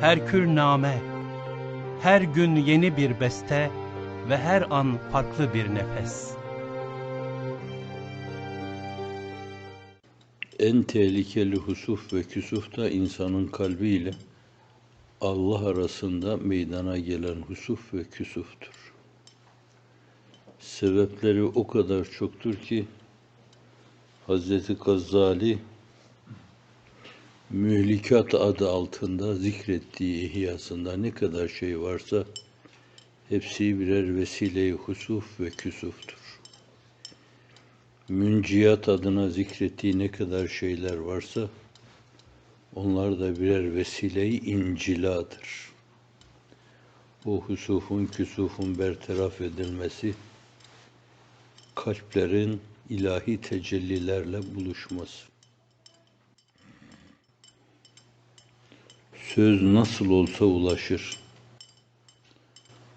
Herkül name, her gün yeni bir beste ve her an farklı bir nefes. En tehlikeli husuf ve küsuf da insanın kalbiyle Allah arasında meydana gelen husuf ve küsuftur. Sebepleri o kadar çoktur ki Hazreti Gazali Mühlikat adı altında zikrettiği ihyasında ne kadar şey varsa hepsi birer vesile-i husuf ve küsuftur. Münciyat adına zikrettiği ne kadar şeyler varsa onlar da birer vesile-i inciladır. Bu husufun, küsufun bertaraf edilmesi, kalplerin ilahi tecellilerle buluşması. Söz nasıl olsa ulaşır.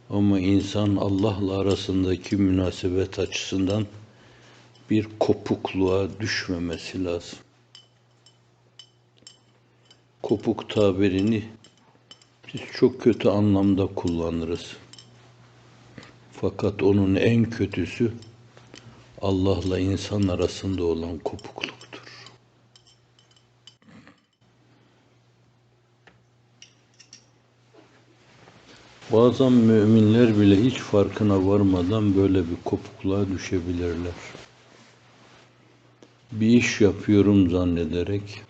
Ama insan Allah'la arasındaki münasebet açısından bir kopukluğa düşmemesi lazım. Kopuk tabirini biz çok kötü anlamda kullanırız. Fakat onun en kötüsü Allah'la insan arasında olan kopukluktur. Bazen müminler bile hiç farkına varmadan böyle bir kopukluğa düşebilirler. Bir iş yapıyorum zannederek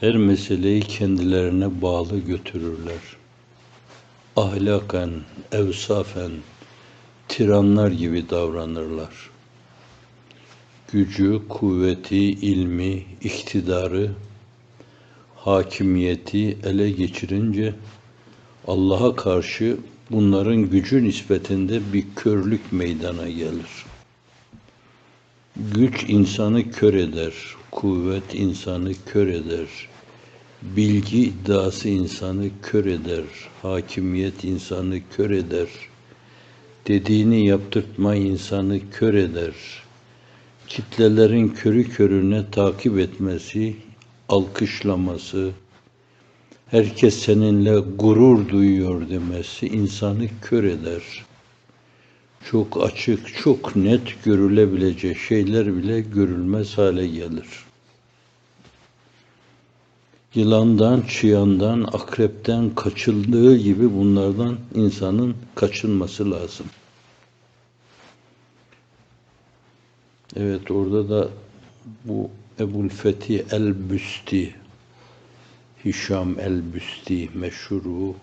her meseleyi kendilerine bağlı götürürler. Ahlaken, evsafen, tiranlar gibi davranırlar. Gücü, kuvveti, ilmi, iktidarı, hakimiyeti ele geçirince Allah'a karşı bunların gücü nispetinde bir körlük meydana gelir. Güç insanı kör eder, kuvvet insanı kör eder, bilgi iddiası insanı kör eder, hakimiyet insanı kör eder, dediğini yaptırtma insanı kör eder, kitlelerin körü körüne takip etmesi, alkışlaması, herkes seninle gurur duyuyor demesi insanı kör eder. Çok açık, çok net görülebilecek şeyler bile görülmez hale gelir. Yılandan, çıyandan, akrepten kaçıldığı gibi bunlardan insanın kaçınması lazım. Evet orada da bu Ebul Fethi el-Büsti Hişam el-Büsti meşhuru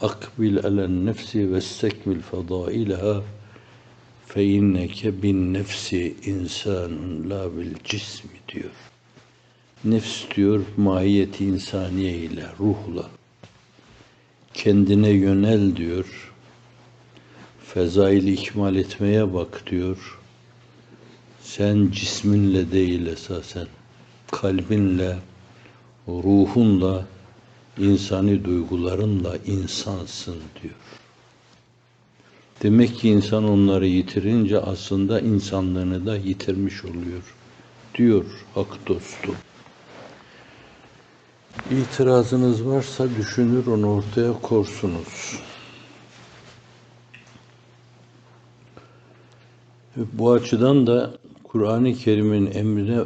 Akbil elen nefsi ve stekmil fadaileha fe inneke bin nefsi insanun la bil cismi diyor. Nefs diyor mahiyeti insaniye ile, ruhla. Kendine yönel diyor. Fezaili ikmal etmeye bak diyor. Sen cisminle değil esasen, kalbinle, ruhunla, insani duygularınla insansın diyor. Demek ki insan onları yitirince aslında insanlığını da yitirmiş oluyor diyor hak dostu. İtirazınız varsa düşünür onu ortaya korsunuz. Bu açıdan da Kur'an-ı Kerim'in emrine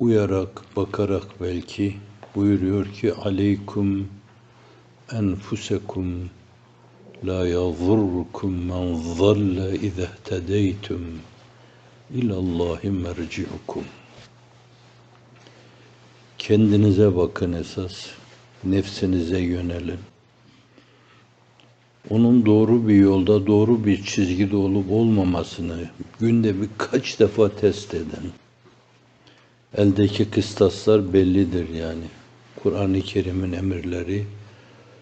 uyarak, bakarak belki buyuruyor ki aleykum enfusekum la yadurrukum men zalle izâ ihtedeytum ilallahi merci'ukum kendinize bakın esas nefsinize yönelin onun doğru bir yolda, doğru bir çizgide olup olmamasını günde birkaç defa test edin. Eldeki kıstaslar bellidir yani. Kur'an-ı Kerim'in emirleri,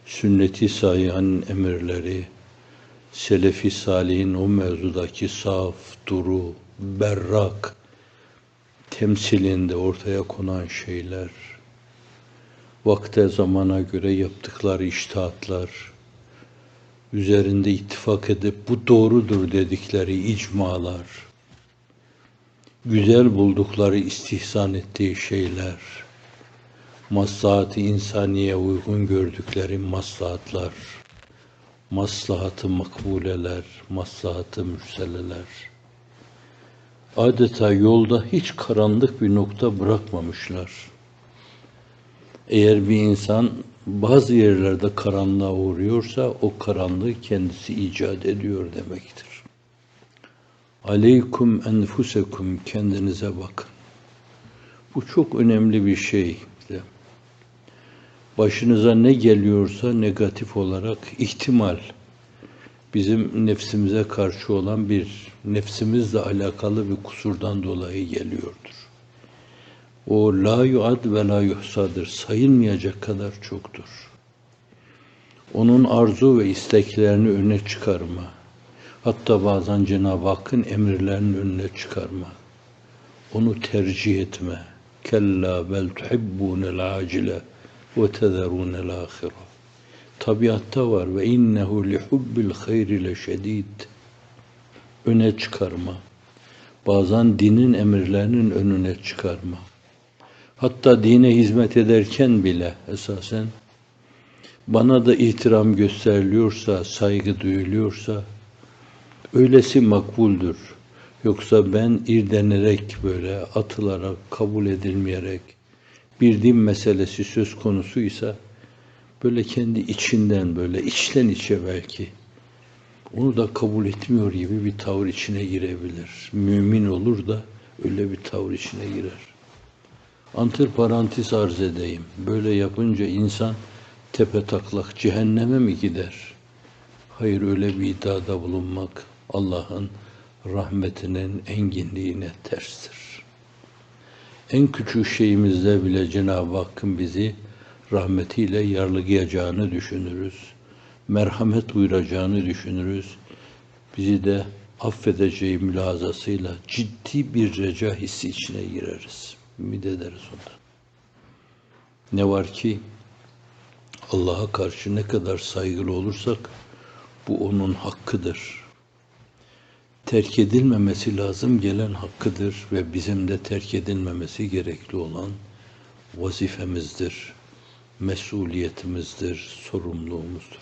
sünnet-i sahihanın emirleri, selefi salihin o mevzudaki saf, duru, berrak temsilinde ortaya konan şeyler, vakte zamana göre yaptıkları iştahatlar, üzerinde ittifak edip bu doğrudur dedikleri icmalar, güzel buldukları istihsan ettiği şeyler, maslahat-ı insaniye uygun gördükleri maslahatlar, maslahatı makbuleler, maslahatı mürseleler. Adeta yolda hiç karanlık bir nokta bırakmamışlar. Eğer bir insan bazı yerlerde karanlığa uğruyorsa o karanlığı kendisi icat ediyor demektir. Aleykum enfusekum kendinize bakın. Bu çok önemli bir şey. Başınıza ne geliyorsa negatif olarak ihtimal bizim nefsimize karşı olan bir nefsimizle alakalı bir kusurdan dolayı geliyordur. O la yuad ve la yuhsadır. Sayılmayacak kadar çoktur. Onun arzu ve isteklerini öne çıkarma. Hatta bazen Cenab-ı Hakk'ın emirlerinin önüne çıkarma. Onu tercih etme. Kella bel tuhibbunel acile ve tezerunel ahire. Tabiatta var ve innehu li hubbil hayri leşedid. Öne çıkarma. Bazen dinin emirlerinin önüne çıkarma. Hatta dine hizmet ederken bile esasen bana da ihtiram gösteriliyorsa, saygı duyuluyorsa öylesi makbuldür. Yoksa ben irdenerek böyle atılarak, kabul edilmeyerek bir din meselesi söz konusuysa böyle kendi içinden böyle içten içe belki onu da kabul etmiyor gibi bir tavır içine girebilir. Mümin olur da öyle bir tavır içine girer. Antiparantez arz edeyim. Böyle yapınca insan tepe taklak cehenneme mi gider? Hayır öyle bir iddiada bulunmak Allah'ın rahmetinin enginliğine terstir. En küçük şeyimizde bile Cenab-ı Hakk'ın bizi rahmetiyle yarlıgayacağını düşünürüz. Merhamet buyuracağını düşünürüz. Bizi de affedeceği mülazasıyla ciddi bir reca hissi içine gireriz. Ümit ederiz ondan. Ne var ki Allah'a karşı ne kadar saygılı olursak bu onun hakkıdır. Terk edilmemesi lazım gelen hakkıdır ve bizim de terk edilmemesi gerekli olan vazifemizdir, mesuliyetimizdir, sorumluluğumuzdur.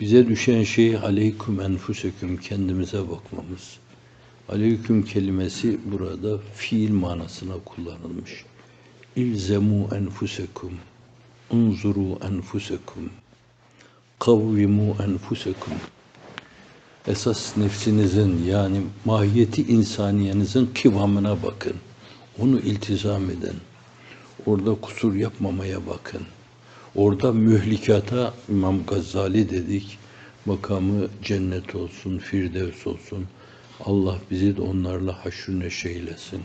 Bize düşen şey aleyküm enfuseküm kendimize bakmamız. Aleyküm kelimesi burada fiil manasına kullanılmış. İlzemu enfusekum, unzuru enfusekum, kavvimu enfusekum. Esas nefsinizin yani mahiyeti insaniyenizin kıvamına bakın. Onu iltizam edin. Orada kusur yapmamaya bakın. Orada mühlikata İmam Gazali dedik. Makamı cennet olsun, firdevs olsun. Allah bizi de onlarla haşr neşeylesin.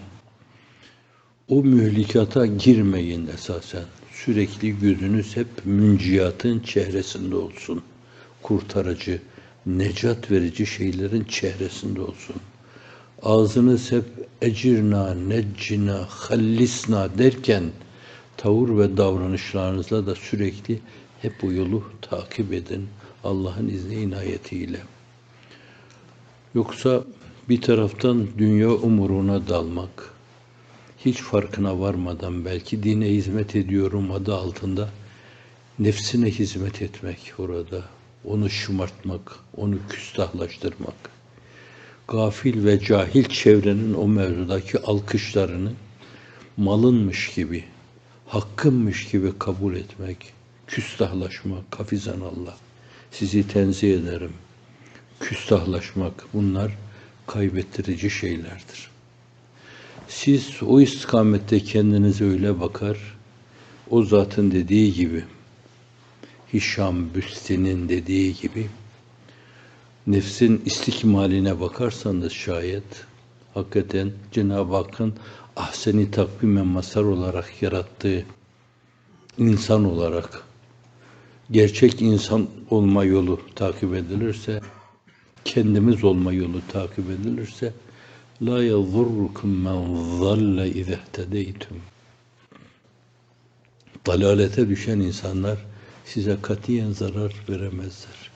O mühlikata girmeyin esasen. Sürekli gözünüz hep münciyatın çehresinde olsun. Kurtarıcı, necat verici şeylerin çehresinde olsun. Ağzınız hep ecirna, neccina, hallisna derken tavır ve davranışlarınızla da sürekli hep bu yolu takip edin Allah'ın izni inayetiyle. Yoksa bir taraftan dünya umuruna dalmak, hiç farkına varmadan belki dine hizmet ediyorum adı altında nefsine hizmet etmek orada, onu şımartmak, onu küstahlaştırmak, gafil ve cahil çevrenin o mevzudaki alkışlarını malınmış gibi, hakkınmış gibi kabul etmek, küstahlaşmak, kafizan Allah. Sizi tenzih ederim. Küstahlaşmak bunlar kaybettirici şeylerdir. Siz o istikamette kendinize öyle bakar, o zatın dediği gibi, Hişam Büsti'nin dediği gibi, nefsin istikmaline bakarsanız şayet, hakikaten Cenab-ı Hakk'ın ahseni takvime masar olarak yarattığı insan olarak gerçek insan olma yolu takip edilirse, kendimiz olma yolu takip edilirse, la yadurrukum men zalle izehtedeytum. Dalalete düşen insanlar size katiyen zarar veremezler.